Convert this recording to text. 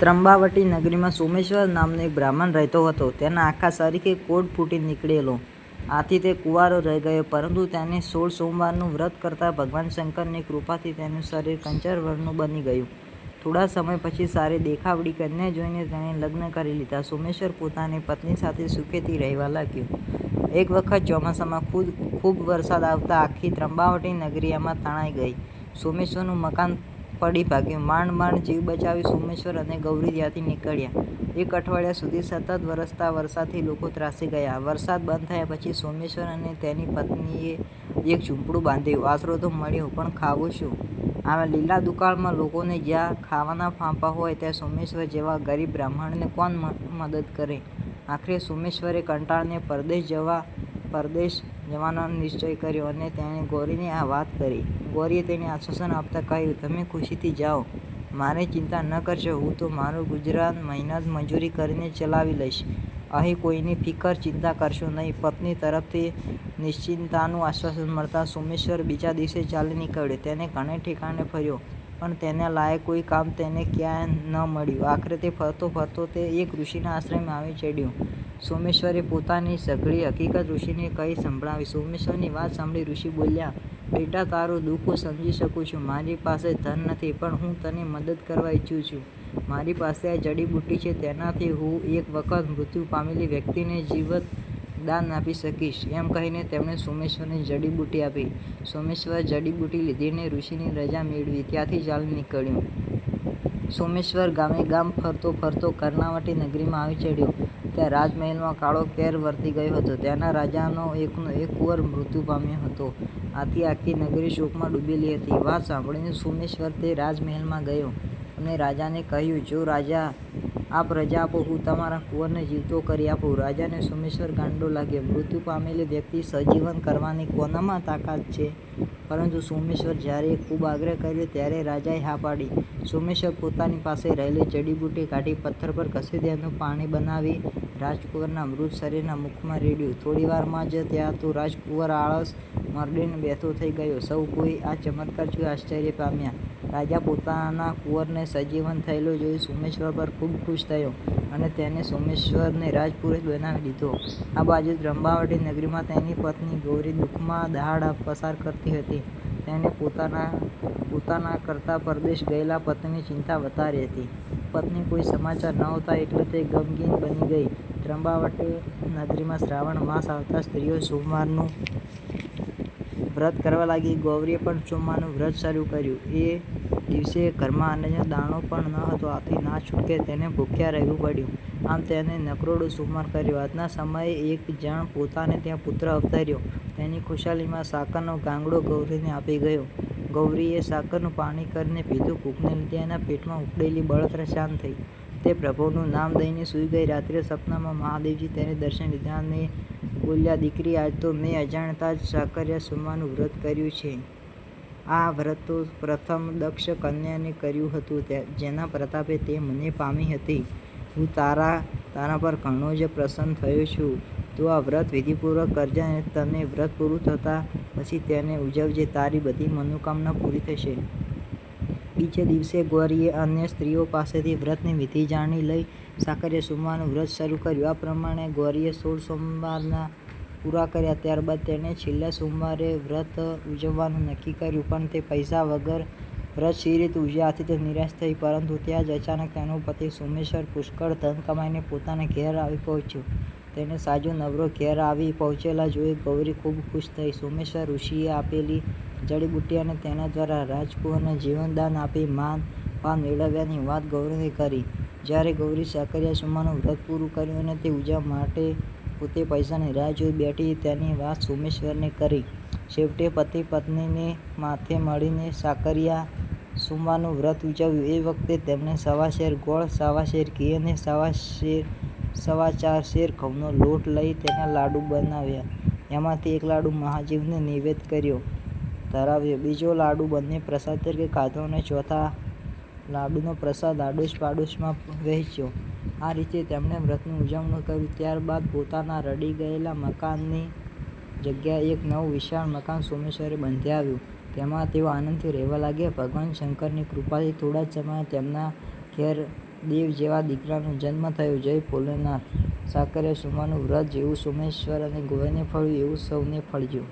ત્રંબાવટી નગરીમાં સોમેશ્વર નામનો એક બ્રાહ્મણ રહેતો હતો. તેના આખા શરીરે કોટ ફૂટી નીકળેલો. આથી તે કુંવારો રહી ગયો. પરંતુ તેને સોળ સોમવારનું વ્રત કરતાં ભગવાન શંકરની કૃપાથી તેનું શરીર કંચર વર્ણનું બની ગયું. થોડા સમય પછી સારી દેખાવડી કરીને જોઈને તેણે લગ્ન કરી લીધા. સોમેશ્વર પોતાની પત્ની સાથે સુખેથી રહેવા લાગ્યો. એક વખત ચોમાસામાં ખૂબ વરસાદ આવતા આખી ત્રંબાવટી નગરીયામાં તણાઈ ગઈ. સોમેશ્વરનું મકાન પડી ભાગ્યું માંડ માંડ જીવ બચાવી સોમેશ્વર અને ગૌરી ત્યાંથી નીકળ્યા. એક અઠવાડિયા સુધી સતત વરસતા વરસાદથી લોકો ત્રાસી ગયા. વરસાદ બંધ થયા પછી સોમેશ્વર અને તેની પત્નીએ એક ઝૂંપડું બાંધ્યું. આશરો તો મળ્યો, પણ ખાવું શું? આવા લીલા દુકાળમાં લોકોને જ્યાં ખાવાના ફાંપા હોય ત્યાં સોમેશ્વર જેવા ગરીબ બ્રાહ્મણને કોણ મદદ કરે? આખરે સોમેશ્વરે કંટાળને પરદેશ જવા પરદેશ જવાનો નિશ્ચય કર્યો અને તેણે ગૌરીને આ વાત કરી. ગૌરીએ તેને આશ્વાસન આપતા કહ્યું, તમે ખુશીથી જાઓ. મારે ચિંતા ન કરશો. હું તો મારું ગુજરાત મહેનત મજૂરી કરીને ચલાવી લઈશ. અહીં કોઈની ફિકર ચિંતા કરશો નહીં. પત્ની તરફથી નિશ્ચિંતાનું આશ્વાસન મળતા સોમેશ્વર બીજા દિવસે ચાલી નીકળ્યો. તેને ઘણે ઠેકાણે ફર્યો, પણ તેના લાયક કોઈ કામ તેને ક્યાંય ન મળ્યું. આખરે તે ફરતો ફરતો તે એક ઋષિના આશ્રમે આવી ચડ્યો. સોમેશ્વરે પોતાની સઘળી હકીકત ઋષિને કહી સંભળાવી. સોમેશ્વરની વાત સાંભળી ઋષિ બોલ્યા, બેટા તારું દુઃખ સમજી શકું છું. મારી પાસે ધન નથી, પણ હું તને મદદ કરવા ઈચ્છું છું. મારી પાસે આ જડીબુટ્ટી છે. તેનાથી હું એક વખત મૃત્યુ પામેલી વ્યક્તિને જીવત દાન આપી શકીશ. એમ કહીને તેમણે સોમેશ્વરને જડીબુટ્ટી આપી. સોમેશ્વર જડીબુટ્ટી લીધીને ઋષિની રજા મેળવી ત્યાંથી ચાલી નીકળ્યો. સોમેશ્વર ગામે ગામ ફરતો ફરતો કર્ણાવટી નગરીમાં આવી ચડ્યો. ત્યાં રાજમહેલમાં કાળો કેર વર્તી ગયો હતો. ત્યાંના રાજાનો એકનો એક કુંવર મૃત્યુ પામ્યો હતો. આથી આખી નગરી શોકમાં ડૂબેલી હતી. વાત સાંભળીને સોમેશ્વર તે રાજમહેલમાં ગયો અને રાજાને કહ્યું, જો રાજા આપ પ્રજા આપો, હું તમારા કુંવરને જીવતો કરી આપું. રાજાને સોમેશ્વર ગાંડો લાગ્યો. મૃત્યુ પામેલી વ્યક્તિ સજીવન કરવાની કોનામાં તાકાત છે? પરંતુ સોમેશ્વર જ્યારે ખૂબ આગ્રહ કર્યો ત્યારે રાજાએ હા પાડી. સોમેશ્વર પોતાની પાસે રહેલી જડીબુટ્ટી કાઢી પથ્થર પર ઘસી તેનું પાણી બનાવી રાજકુંવરના મૃત શરીરના મુખમાં રેડ્યું. થોડીવારમાં જ ત્યાં તો રાજકુંવર આળસ મરડીને બેઠો થઈ ગયો. સૌ કોઈ આ ચમત્કાર જોઈ આશ્ચર્ય પામ્યા. રાજા પોતાના કુંવરને સજીવન થયેલો જોઈ સોમેશ્વર પર ખૂબ ખુશ થયો અને તેને સોમેશ્વરને રાજપુરોહિત બનાવી દીધો. આ બાજુ ત્રંબાવટી નગરીમાં તેની પત્ની ગૌરી દુઃખમાં દહાડ પસાર કરતી હતી. તેણે પોતાના પોતાના કરતાં પરદેશ ગયેલા પત્ની ચિંતા વધારી હતી. પત્ની કોઈ સમાચાર ન હોતા એટલે તે ગમગીન બની ગઈ. ત્રંબાવટી નગરીમાં શ્રાવણ માસ આવતા સ્ત્રીઓ સોમવારનું વ્રત કરવા લાગી. ગૌરીએ પણ સોમવારનું વ્રત શરૂ કર્યું. એ દિવસે ઘરમાં અન્નનો દાણો પણ ન હતો. આથી ના છૂટકે તેને ભૂખ્યા રહેવું પડ્યું. આમ તેને નકરોડું સોમવાર કર્યું આજના સમયે એક જણ પોતાને ત્યાં પુત્ર અવતર્યો. તેની ખુશાલીમાં સાકરનો ગાંગડો ગૌરીને આપી ગયો. ગૌરીએ સાકરનું પાણી કરીને પીધું. કૂકને લીધે એના પેટમાં ઉપડેલી બળતરા શાંત થઈ. તે પ્રભુનું નામ દઈને સૂઈ ગઈ. રાત્રે સપનામાં મહાદેવજી તેને દર્શન લીધા અને બોલ્યા, દીકરી આજ તો મેં અજાણતા જ સાકર્યા સુમાનું વ્રત કર્યું છે. આ વ્રત તો પ્રથમ દક્ષ કન્યાને કર્યું હતું, જેના પ્રતાપે તે મને પામી હતી. હું તારા તારા પર ઘણો જ પ્રસન્ન થયો છું. તું આ વ્રત વિધિપૂર્વક કરજે અને તને વ્રત પૂરું થતાં પછી તેને ઉજવજે. તારી બધી મનોકામના પૂરી થશે. બીજે દિવસે ગૌરીએ અન્ય સ્ત્રીઓ પાસેથી વ્રતની વિધિ જાણી લઈ સાકરીયા સોમવારનું વ્રત શરૂ કર્યું. આ પ્રમાણે ગૌરીએ સોળ સોમવારના પૂરા કર્યા. ત્યારબાદ તેણે છેલ્લા સોમવારે વ્રત ઉજવવાનું નક્કી કર્યું. પણ તે પૈસા વગર વ્રત સી રીતે ઉજવે? આથી તે નિરાશ થઈ. પરંતુ ત્યાં જ અચાનક તેનો પતિ સોમેશ્વર પુષ્કળ ધન કમાઈને પોતાના ઘેર આવી પહોંચ્યો. તેને સાજો નવરો ઘેર આવી પહોંચેલા જોઈ ગૌરી ખૂબ ખુશ થઈ. સોમેશ્વર ઋષિએ આપેલી જડીબુટ્ટી અને તેના દ્વારા રાજકુંવરને જીવનદાન આપી માન પાન મેળવ્યાની વાત ગૌરીને કરી. જ્યારે ગૌરી સાકરિયા સોમવારનું વ્રત પૂરું કર્યું અને તે ઉજવવા માટે પોતે પૈસાની રાહ જોઈ બેઠી તેની વાત સોમેશ્વરને કરી. છેવટે પતિ પત્નીને માથે મળીને સાકરિયા સોમવારનું વ્રત ઉજવ્યું. એ વખતે તેમણે સવા શેર ગોળ, સવા શેર ઘી અને સવા ચાર શેર ઘઉંનો લોટ લઈ તેના લાડુ બનાવ્યા. એમાંથી એક લાડુ મહાજીવને નિવેદ કર્યો ધરાવ્યો. બીજો લાડુ બંને પ્રસાદ તરીકે ખાધો અને ચોથા લાડુનો પ્રસાદ આડોશ પાડોશમાં વહેંચ્યો. આ રીતે તેમણે વ્રતની ઉજવણી કરી. ત્યારબાદ પોતાના રડી ગયેલા મકાનની જગ્યાએ એક નવું વિશાળ મકાન સોમેશ્વરે બંધાવ્યું. તેમાં તેઓ આનંદથી રહેવા લાગ્યા. ભગવાન શંકરની કૃપાથી થોડા જ સમયે તેમના ઘેર દેવ જેવા દીકરાનો જન્મ થયો જય ભોલેનાથ સાકરે સુમાનું વ્રત જેવું સોમેશ્વર અને ગોવાને ફળ્યું એવું સૌને ફળજો